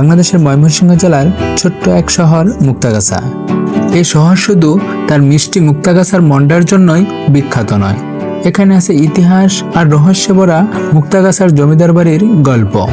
বাংলাদেশের ময়মনসিংহ জেলার ছোট্ট এক শহর মুক্তাগাছা। এই শহর শুধু তার মিষ্টি মুক্তাগাছার মন্ডার জন্যই বিখ্যাত নয়। এখানে আছে ইতিহাস আর রহস্যবরা ভরা মুক্তাগাছার জমিদার বাড়ির গল্প।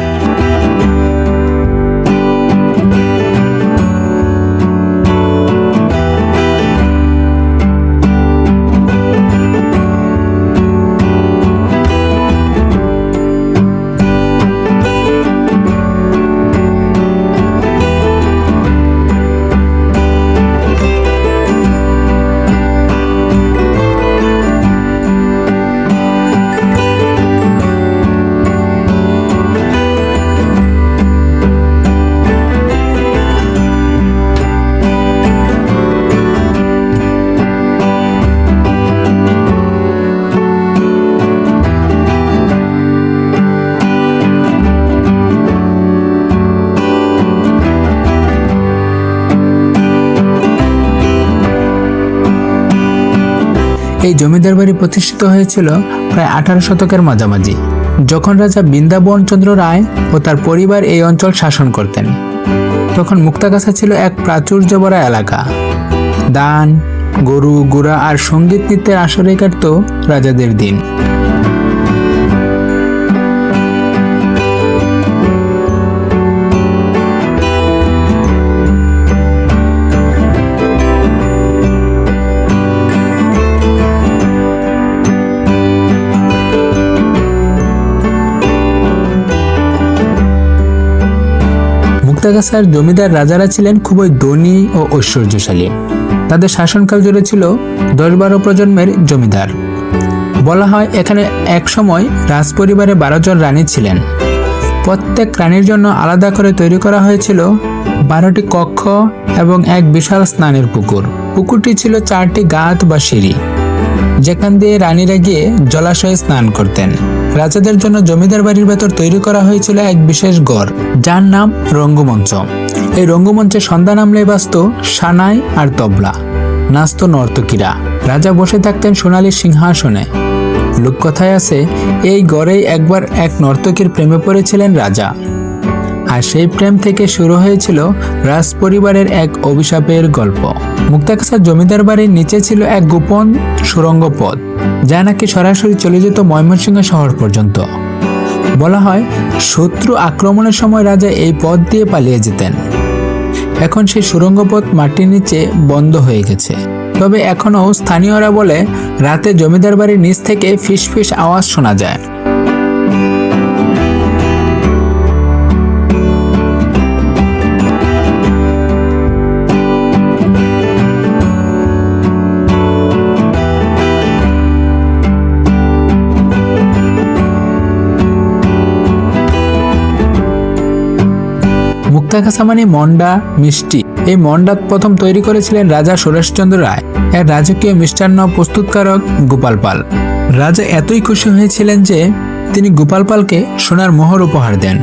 এই জমিদার বাড়ি প্রতিষ্ঠিত হয়েছিল প্রায় আঠারো শতকের মাঝামাঝি, যখন রাজা বৃন্দাবন চন্দ্র রায় ও তার পরিবার এই অঞ্চল শাসন করতেন। তখন মুক্তাগাছা ছিল এক প্রাচুর্য ভরা এলাকা। দান, গরু, গুড়া আর সংগীত নৃত্যের আসরে কাটত রাজাদের দিন। মুক্তাগাছার জমিদার রাজারা ছিলেন খুবই ধনী ও ঐশ্বর্যশালী। তাদের শাসনকাল জুড়ে ছিল দশ বারো প্রজন্মের জমিদার। বলা হয় এখানে এক সময় রাজপরিবারে বারো জন রানী ছিলেন। প্রত্যেক রানীর জন্য আলাদা করে তৈরি করা হয়েছিল বারোটি কক্ষ এবং এক বিশাল স্নানের পুকুর। পুকুরটি ছিল চারটি গাঁত বা সিঁড়ি। যেখান দিয়ে রানীরা গিয়ে জলাশয়ে স্নান করতেন। রাজাদের জন্য জমিদার বাড়ির ভেতর তৈরি করা হয়েছিল এক বিশেষ গড় যার নাম রঙ্গমঞ্চ। এই রঙ্গমঞ্চে সন্ধ্যা নামলে বাঁচত সানাই আর তবলা, নাচত নর্তকীরা। রাজা বসে থাকতেন সোনালী সিংহাসনে। লোককথায় আছে, এই গড়েই একবার এক নর্তকীর প্রেমে পড়েছিলেন রাজা। আর সেই প্রেম থেকে শুরু হয়েছিল রাজ পরিবারের এক অভিশাপের গল্প। মুক্তাকাছার জমিদার বাড়ির নিচে ছিল এক গোপন সুরঙ্গ পথ, যা নাকি সরাসরি চলে যেত ময়মনসিংহ শহর পর্যন্ত। বলা হয়, শত্রু আক্রমণের সময় রাজা এই পথ দিয়ে পালিয়ে যেতেন। এখন সেই সুরঙ্গ পথ মাটির নিচে বন্ধ হয়ে গেছে। তবে এখনও স্থানীয়রা বলে, রাতে জমিদার বাড়ির নিচ থেকে ফিস ফিস আওয়াজ শোনা যায়। মুক্তাগাছা মানে মন্ডা মিষ্টি। এই মন্ডা প্রথম তৈরি করেছিলেন রাজা সুরেশচন্দ্র রায়। এর রাজকীয় মিষ্টান্ন প্রস্তুতকারক গোপাল পাল। রাজা এতই খুশি হয়েছিলেন যে তিনি গোপাল পালকে সোনার মোহর উপহার দেন।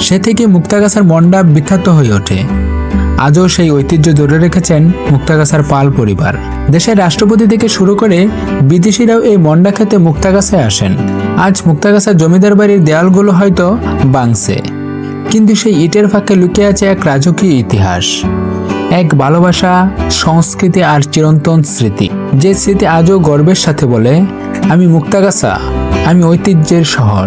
সে থেকে মুক্তাগাছার মন্ডা বিখ্যাত হয়ে ওঠে। আজও সেই ঐতিহ্য ধরে রেখেছেন মুক্তাগাছার পাল পরিবার। দেশের রাষ্ট্রপতি থেকে শুরু করে বিদেশিরাও এই মন্ডা খেতে মুক্তাগাছায় আসেন। আজ মুক্তাগাছার জমিদার বাড়ির দেয়ালগুলো হয়তো বাংছে। কিন্তু সেই ইটের ফাঁকে লুকিয়ে আছে এক রাজকীয় ইতিহাস, এক ভালোবাসা, সংস্কৃতি আর চিরন্তন স্মৃতি। যে স্মৃতি আজও গর্বের সাথে বলে, আমি মুক্তাগাছা, আমি ঐতিহ্যের শহর।